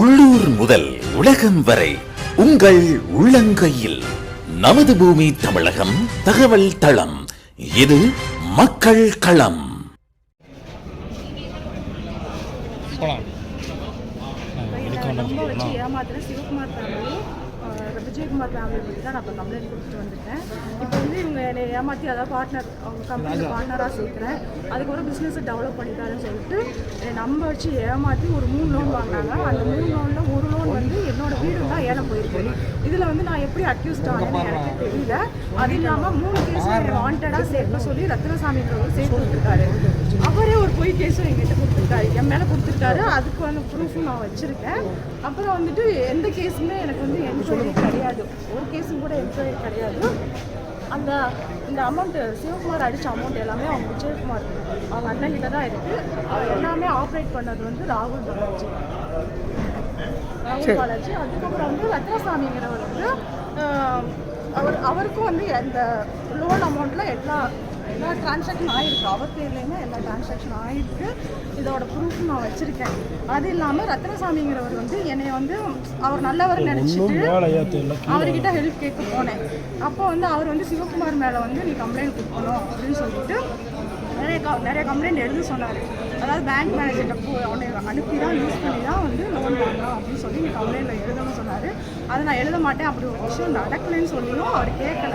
உள்ளூர் முதல் உலகம் வரை உங்கள் உள்ளங்கையில். நமது பூமி தமிழகம் தகவல் தளம். இது மக்கள் களம். ஏமாத்துற சிவகுமார் ஃபேமிலி விஜயகுமார் ஃபேமிலி பற்றி தான் நான் இப்போ கம்ப்ளைண்ட் கொடுத்துட்டு வந்திருக்கேன் இப்போ வந்து இவங்க என்னை ஏமாற்றி அதாவது பார்ட்னர் அவங்க கம்பெனியில் பார்ட்னராக சேர்க்குறேன். அதுக்கப்புறம் பிஸ்னஸை டெவலப் பண்ணித்தாரேன்னு சொல்லிட்டு என்னை நம்ப வச்சு ஏமாற்றி ஒரு மூணு லோன் வாங்கினாங்க. அந்த மூணு லோனில் ஒரு லோன் வந்து என்னோட வீடு தான் ஏலம் போயிருக்கு இதில் வந்து நான் எப்படி அக்யூஸ்ட் ஆனேன்னு எனக்கு தெரியல. அது இல்லாமல் மூணு கேஸ் வாண்டடாக சேர்க்க சொல்லி ரத்னசாமின்றவர் சேர்த்து விட்டுருக்காரு அவரே ஒரு பொய் கேஸும் எங்கிட்ட கொடுத்துருக்காரு. என் மேலே கொடுத்துருக்காரு. அதுக்கு வந்து ப்ரூஃபும் நான் வச்சுருக்கேன். அப்புறம் வந்துட்டு எந்த கேஸுமே எனக்கு வந்து என்கொயரி கிடையாது. ஒரு கேஸும் கூட என்கொயரி கிடையாது. அந்த இந்த அமௌண்ட்டு சிவகுமார் அடித்த அமௌண்ட் எல்லாமே அவங்க விஜயகுமார் அவங்க அண்ணன் கிட்ட தான் இருக்குது எல்லாமே ஆப்ரேட் பண்ணது வந்து ராகுல் பாலாஜி ராகுல் பாலாஜி அதுக்கப்புறம் வந்து ரத்னசாமிங்கிறவர் வந்து அவர் அவருக்கும் வந்து அந்த லோன் அமௌண்ட்டில் எல்லா எல்லா டிரான்சாக்ஷன் ஆயிருக்கு. அவர் பேர்லேயுமே எல்லா டிரான்சாக்ஷன் ஆயிருக்கு. இதோட ப்ரூஃப் நான் வச்சுருக்கேன். அது இல்லாமல் ரத்னசாமிங்கிறவர் வந்து என்னை வந்து அவர் நல்லவர் நினச்சிட்டு அவர்கிட்ட ஹெல்ப் கேட்க போனேன். அப்போ வந்து அவர் வந்து சிவகுமார் மேலே வந்து நீ கம்ப்ளைண்ட் கொடுக்கணும் அப்படின்னு சொல்லிட்டு நிறைய க நிறைய கம்ப்ளைண்ட் எழுத சொன்னார். அதாவது பேங்க் மேனேஜர்கிட்ட போ உடனே அனுப்பி தான் யூஸ் பண்ணி தான் வந்து லோன் வாங்கலாம் அப்படின்னு சொல்லி நீ கம்ப்ளைண்ட்டில் எழுதணும்னு சொன்னார். அதை நான் எழுத மாட்டேன் அப்படி ஒரு விஷயம் நடக்கலைன்னு சொல்லியும் அவர் கேட்கல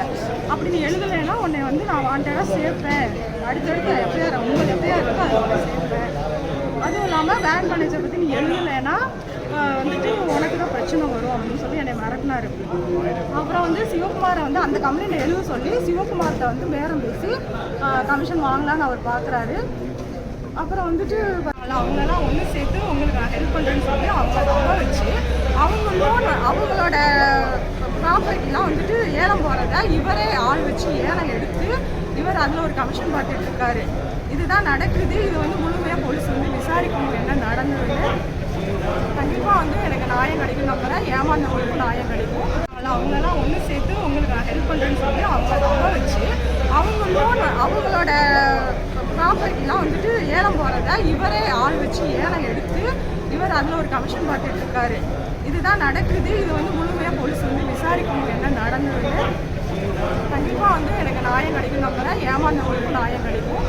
அப்படி நீ எழுதலைன்னா உன்னை வந்து நான் வாண்டடாக சேர்ப்பேன். அடுத்தடுத்து எஃப்ஐஆர் உங்கள் எஃப்ஐஆர் இருக்கோ அதை சேர்ப்பேன். அதுவும் இல்லாமல் பேங்க் மேனேஜர் பற்றி நீ எழுதலைன்னா வந்துட்டு உனக்கு பிரச்சனை வரும் அப்படின்னு சொல்லி என்னை மிரட்டினாரு. அப்புறம் வந்து சிவகுமாரை வந்து அந்த கம்பெனியில் எழுத சொல்லி சிவகுமார்கிட்ட வந்து பேரம் பேசி கமிஷன் வாங்கலான்னு அவர் பார்க்குறாரு அப்புறம் வந்துட்டு பரவாயில்ல, அவங்களெல்லாம் ஒன்று சேர்த்து உங்களுக்கு நான் ஹெல்ப் பண்ணுறேன்னு சொல்லி அவங்க தான் வச்சு அவங்க லோன் அவங்களோட ப்ராப்பர்ட்டிலாம் வந்துட்டு ஏலம் போகிறத இவரே ஆள் வச்சு ஏலம் எடுத்து இவர் அதில் ஒரு கமிஷன் பார்த்துட்டு இருக்காரு. இதுதான் நடக்குது இது வந்து முழுமையாக போலீஸ் வந்து விசாரிக்கணும் என்ன நடந்ததுன்னு கண்டிப்பாக வந்து எனக்கு நியாயம் கிடைக்கும் நம்புறேன் ஏமாந்தவங்களுக்கும் நியாயம் கிடைக்கும் அதனால அவங்களெல்லாம் ஒன்று சேர்த்து உங்களுக்கு நான் ஹெல்ப் பண்ணுறேன்னு சொல்லி அவங்க நம்ப வச்சு அவங்க லோன் அவங்களோட ப்ராப்பர்ட்டிலாம் வந்துட்டு ஏலம் போகிறத இவரே ஆள் வச்சு ஏலம் எடுத்து இவர் அதில் ஒரு கமிஷன் பார்த்துட்டு இருக்காரு இதுதான் நடக்குது. இது வந்து முழுமையாக போலீஸ் வந்து விசாரிக்கணும் என்ன நடந்தது கண்டிப்பாக வந்து எனக்கு நியாயம் கிடைக்கும். நம்புறேன் ஏமாந்தவங்களுக்கும் நியாயம் கிடைக்கும்.